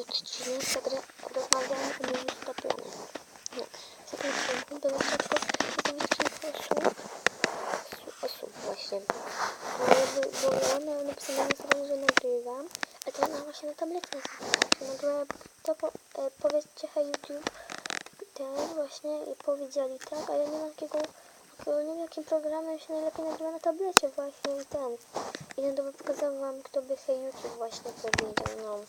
odcinek, tak rozmawiamy o moich planach. No, w tym odcinku było tylko kilka osób, osób, właśnie. No, było no, napisane na stronie, że nagrywam, a to ona właśnie na tablecie nagrywam. To po, e, powiedzcie hej YouTube, ten właśnie i powiedzieli tak, a ja nie mam takiego, nie wiem jakim programem się najlepiej nagrywa na tablecie właśnie i ten. I ten to by pokazał wam, kto by hej YouTube właśnie powiedział, no.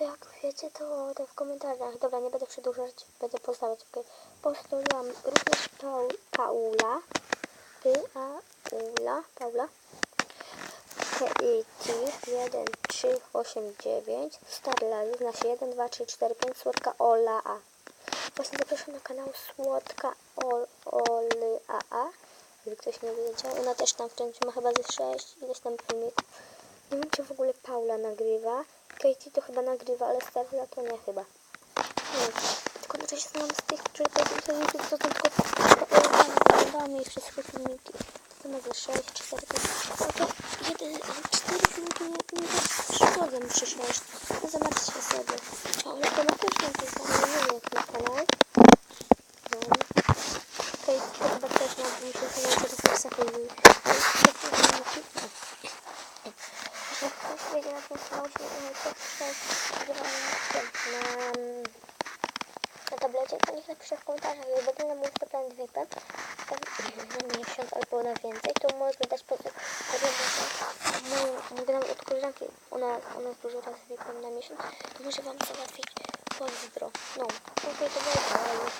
To jak wiecie, to, w komentarzach. Dobra, nie będę przedłużać, będę postawiać. Okay. Postawiłam również Paul, Paula. Ty, a Ula, Paula. KIT 1, 3, 8, 9. Starlight, znaczy 1, 2, 3, 4, 5. Słodka Ola A. Właśnie zapraszam na kanał Słodka Ol, Oly AA. Gdyby ktoś nie wiedział. Ona też tam wciąż ma chyba ze 6 ileś tam filmików. Nie wiem, czy w ogóle Paula nagrywa. Katie to chyba nagrywa, ale Starla to nie chyba. Nie. Tylko na razie znam z tych, YouTube, to są tylko oglądamy wszystkie filmiki. To ze 6, 4, 5. No to jeden, 4 filmiki nie, nie przeszkodzą przy 6. No zobaczcie sobie. Ale to ma też napisane, nie wiem jak na kanał. No. Katie to chyba też ma, muszę chyba to w kursach jeśli ktoś będzie na tym samolocie, to chcesz na, na tablecie, to niech napisze w komentarzach. Jak będę na mój plan VIP-em, na miesiąc albo na więcej, to można dać po prostu, mogę nam od koleżanki, ona, ona jest dużo razy VIP-em na miesiąc, to może wam załatwić pozdro. No, okej, to będzie, ale już,